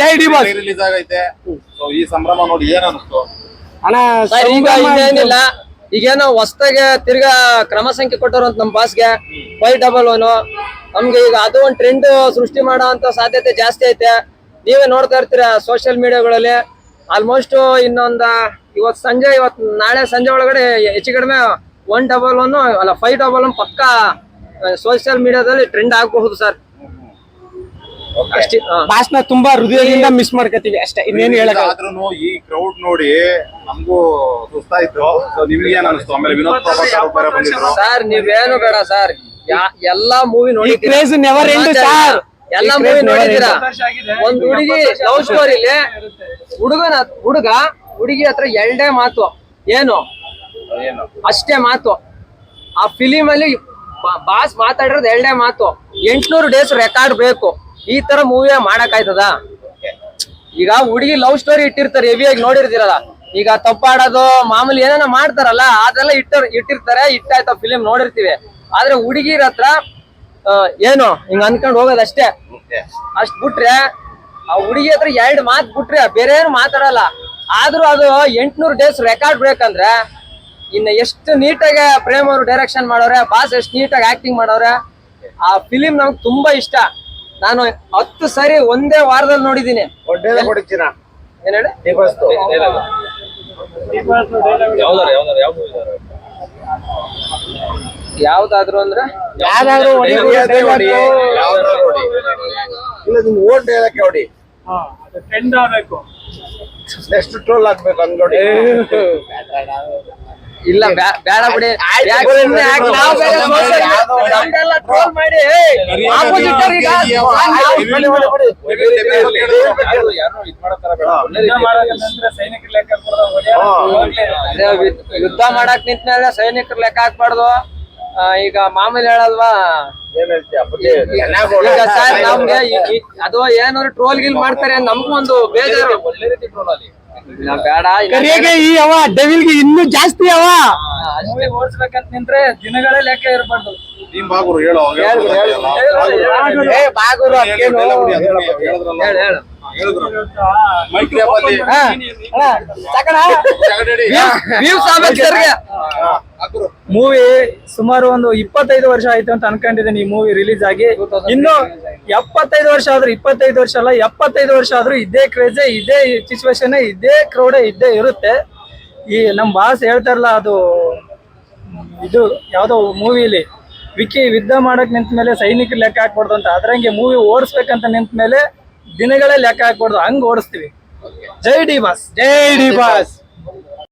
ಜೈ D boss. Release ಆಗೈತೆ. So ಈ ಸಂಭ್ರಮ ನೋಡಿ ಏನ್ ಅನಿಸ್ತು ಅಣ್ಣ ಸರ್ ಈಗ ಸಂಭ್ರಮ ಇನ್ನೇನಿಲ್ಲ. ಈಗೇನೋ ಹೊಸ್ದಾಗೆ ತಿರ್ಗಾ ಕ್ರಮ ಸಂಖ್ಯೆ ಕೊಟ್ಟರು ಅಂತ ನಮ್ ಬಾಸ್ಗೆ ಫೈವ್ ಡಬಲ್ ಒನ್ ನಮ್ಗೆ ಈಗ ಅದು ಒಂದು ಟ್ರೆಂಡ್ ಸೃಷ್ಟಿ ಮಾಡೋ ಅಂತ ಸಾಧ್ಯತೆ ಜಾಸ್ತಿ ಐತೆ. ನೀವೇ ನೋಡ್ತಾ ಇರ್ತೀರ ಸೋಷಿಯಲ್ ಮೀಡಿಯಾಗಳಲ್ಲಿ ಆಲ್ಮೋಸ್ಟ್ ಇನ್ನೊಂದ ಇವತ್ ಸಂಜೆ ಇವತ್ ನಾಳೆ ಸಂಜೆ ಒಳಗಡೆ ಹೆಚ್ಚು ಕಡಿಮೆ ಒನ್ ಡಬಲ್ ಒನ್ ಅಲ್ಲ ಫೈವ್ ಡಬಲ್ ಒನ್ ಪಕ್ಕ ಸೋಷಿಯಲ್ ಮೀಡಿಯಾದಲ್ಲಿ ಟ್ರೆಂಡ್ ಆಗಬಹುದು ಸರ್ ಅಷ್ಟೇ. ಬಾಸ್ನ ತುಂಬಾ ಹೃದಯದಿಂದ ಮಿಸ್ ಮಾಡ್ಕೋತೀವಿ ಅಷ್ಟೇ ಇನ್ನೇನು ಹೇಳಕ್ ಆದ್ರೂ ಈ ಕ್ರೌಡ್ ನೋಡಿ ನಮಗೂ ಸುಸ್ತಾಯ್ತು ಸೊ ನಿಮ್ಗೆ ಏನ್ ಅನಿಸ್ತು? ಆಮೇಲೆ ವಿನೋದ್ ಪ್ರಭಾಕರ್ ಅವ್ರು ಬೇರೆ ಬಂದಿದ್ರು ಸರ್ ನೀವೇನು ಬೇಡ ಸರ್. ಎಲ್ಲಾ ಮೂವಿ ನೋಡಿ ಕ್ರೇಜ್ ನೆವರ್ ಎಂಡ್ ಸರ್ ಎಲ್ಲಾ ಮೂವಿ ನೋಡಿದೀರಾ. ಒಂದ್ ಹುಡುಗಿ ಲವ್ ಸ್ಟೋರಿಲಿ ಹುಡುಗನ ಹುಡುಗ ಹುಡುಗಿ ಹತ್ರ ಎರಡೇ ಮಾತು. ಏನು? ಏನು? ಅಷ್ಟೇ ಮಾತು. ಆ ಫಿಲಿಮ್ ಅಲ್ಲಿ ಬಾಸ್ ಮಾತಾಡಿರೋದು ಎರಡೇ ಮಾತು. ಎಂಟ್ನೂರು ಡೇಸ್ ರೆಕಾರ್ಡ್ ಬೇಕು. ಈ ತರ ಮೂವಿ ಮಾಡಕ್ ಆಯ್ತದ? ಈಗ ಹುಡುಗಿ ಲವ್ ಸ್ಟೋರಿ ಇಟ್ಟಿರ್ತಾರೆ ಹೆವಿಯಾಗಿ ನೋಡಿರ್ತೀರಲ್ಲ. ಈಗ ತಪ್ಪಾಡೋದು ಮಾಮೂಲಿ ಏನೇನೋ ಮಾಡ್ತಾರಲ್ಲ, ಅದೆಲ್ಲ ಇಟ್ಟರ್, ಇಟ್ಟಿರ್ತಾರೆ ಇಟ್ಟಾಯ್ತ ಫಿಲಿಮ್ ನೋಡಿರ್ತೀವಿ. ಆದ್ರೆ ಹುಡುಗಿರ ಹತ್ರ ಏನು, ಹಿಂಗ ಅನ್ಕೊಂಡ್ ಹೋಗೋದಷ್ಟೇ ಅಷ್ಟ್. ಬಿಟ್ರೆ, ಆ ಹುಡುಗಿ ಹತ್ರ ಎರಡ್ ಮಾತ್ ಬಿಟ್ರೆ ಬೇರೆ ಏನು ಮಾತಾಡಲ್ಲ. ಆದ್ರೂ ಅದು ಎಂಟ್ನೂರು ಡೇಸ್ ರೆಕಾರ್ಡ್ ಬೇಕಂದ್ರೆ, ಇನ್ನ ಎಷ್ಟು ನೀಟಾಗಿ ಪ್ರೇಮ್ ಅವರು ಡೈರೆಕ್ಷನ್ ಮಾಡೋರೆ ಬಾಸ್ ಎಷ್ಟು ನೀಟಾಗಿ ಆಕ್ಟಿಂಗ್ ಮಾಡೋರೆ, ಆ ಫಿಲಿಮ್ ನಮ್ಗೆ ತುಂಬಾ ಇಷ್ಟ. ನಾನು ಹತ್ತು ಸರಿ ಒಂದೇ ವಾರದಲ್ಲಿ ನೋಡಿದೀನಿ ಕೊಡ್ತೀರಾ ಏನ್ ಹೇಳಿ ಯಾವ್ದಾದ್ರು ಅಂದ್ರೆ ಯಾವ್ದಾದ್ರು. ಇಲ್ಲ ನಿಮ್ ಓಟ್ ಹೇಳಕ್ಕೆ ಹೊಡಿ ಟ್ರೆಂಡ್ ಆಗ್ಬೇಕು ನೆಕ್ಸ್ಟ್ ಟ್ರೋಲ್ ಆಗ್ಬೇಕು ಹಂಗ್ ನೋಡಿ ಇಲ್ಲ ಬೇಡ. ಬಿಡಿ? ಯುದ್ಧ ಮಾಡಕ್ ನಿಂತ ಸೈನಿಕರು ಲೆಕ್ಕ ಹಾಕ್ಬಾರ್ದು. ಈಗ ಮಾಮೂಲಿ ಹೇಳಲ್ವಾ? ಏನ್ ಹೇಳ್ತೀಯ? ಬುದ್ಧಿ? ಈಗ ಸರ್ ನಮ್ಗೆ ಈ- ಅದು ಏನಾದ್ರು ಟ್ರೋಲ್ ಗಿಲ್ ಮಾಡ್ತಾರೆ ನಮಗೂ ಒಂದು ಬೇಜಾರು. ಇಲ್ಲ, ಬೇಡ ಇಲ್ಲ. ಕರಿಯಗೆ ಈ ಅವ ಡೆವಿಲ್ಗೆ ಇನ್ನೂ ಜಾಸ್ತಿ ಅವ. ಓಡಿಸ್ಬೇಕಂತ ನಿಂತ್ರೆ ದಿನಗಳೇ ಲೆಕ್ಕ ಇರಬಾರ್ದು. ನೀನ್ ಬಾಗುರು ಹೇಳು ಹೇಳು, ಹೇಳು, ಹಾ, ಅಣ್ಣ, ಸಾಕಣ್ಣ? ಆಗ್ಬೇಕು ಸರ್ಗೆ. ಮೂವಿ ಸುಮಾರು ಒಂದು ಇಪ್ಪತ್ತೈದು ವರ್ಷ ಆಯ್ತು ಅಂತ ಅನ್ಕೊಂಡಿದ್ದೀನಿ ಈ ಮೂವಿ ರಿಲೀಸ್ ಆಗಿ. ಇನ್ನು ಎಪ್ಪತ್ತೈದು ವರ್ಷ ಆದ್ರೂ ಇಪ್ಪತ್ತೈದು ವರ್ಷ ಅಲ್ಲ ಎಪ್ಪತ್ತೈದು ವರ್ಷ ಆದ್ರೂ ಇದೇ ಕ್ರೇಜ್ ಇದೇ ಸಿಚುವೇಶನ್ ಇದೇ ಕ್ರೌಡೇ ಇದ್ದೇ ಇರುತ್ತೆ. ಈ ನಮ್ ಬಾಸ್ ಹೇಳ್ತಾರಲ್ಲ ಅದು ಇದು ಯಾವ್ದೋ ಮೂವಿಲಿ ವಿಕಿ ಯುದ್ಧ ಮಾಡಕ್ ನಿಂತ ಮೇಲೆ ಸೈನಿಕರು ಲೆಕ್ಕ ಹಾಕ್ಬಾರ್ದು ಅಂತ. ಅದ್ರಂಗೆ ಮೂವಿ ಓಡಿಸ್ಬೇಕಂತ ನಿಂತ ಮೇಲೆ ದಿನಗಳೇ ಲೆಕ್ಕ ಹಾಕ್ಬಾರ್ದು ಹಂಗ ಓಡಿಸ್ತೀವಿ. ಜೈ ಡಿ ಬಾಸ್. ಜೈ ಡಿ ಬಾಸ್.